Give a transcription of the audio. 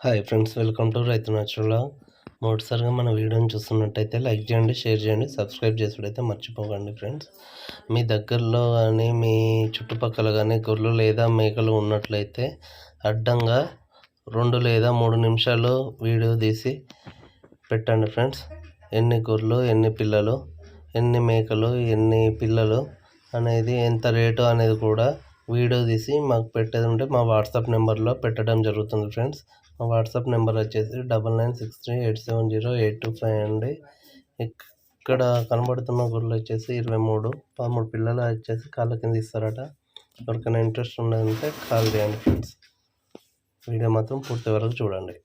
Hi friends welcome to రైతు natural మొదటిసారిగా మన వీడియోని చూస్తున్నట్టయితే లైక్ చేయండి షేర్ చేయండి సబ్స్క్రైబ్ చేసుడైతే మర్చిపోకండి ఫ్రెండ్స్ మీ దగ్గరలో కానీ మీ చుట్టుపక్కల కానీ గొర్రెలు లేదా మేకలు ఉన్నట్లయితే అడ్డంగా రెండు లేదా మూడు నిమిషాలు వీడియో తీసి పెట్టండి ఫ్రెండ్స్ ఎన్ని గొర్రెలు ఎన్ని పిల్లలు ఎన్ని మేకలు ఎన్ని పిల్లలు అనేది ఎంత రేటు అనేది కూడా వీడియో తీసి మాకు పెట్టేది ఉంటే మా వాట్సాప్ నెంబర్లో పెట్టడం జరుగుతుంది ఫ్రెండ్స్. మా వాట్సాప్ నెంబర్ వచ్చేసి double nine six three eight seven zero eight two five అండి. ఇక్కడ కనబడుతున్న గొర్రెలు వచ్చేసి ఇరవై మూడు పదమూడు పిల్లలు వచ్చేసి కాళ్ళ కింద ఇస్తారట. ఎవరికైనా ఇంట్రెస్ట్ ఉన్నదంటే కాల్ చేయండి ఫ్రెండ్స్. వీడియో మాత్రం పూర్తి వరకు చూడండి.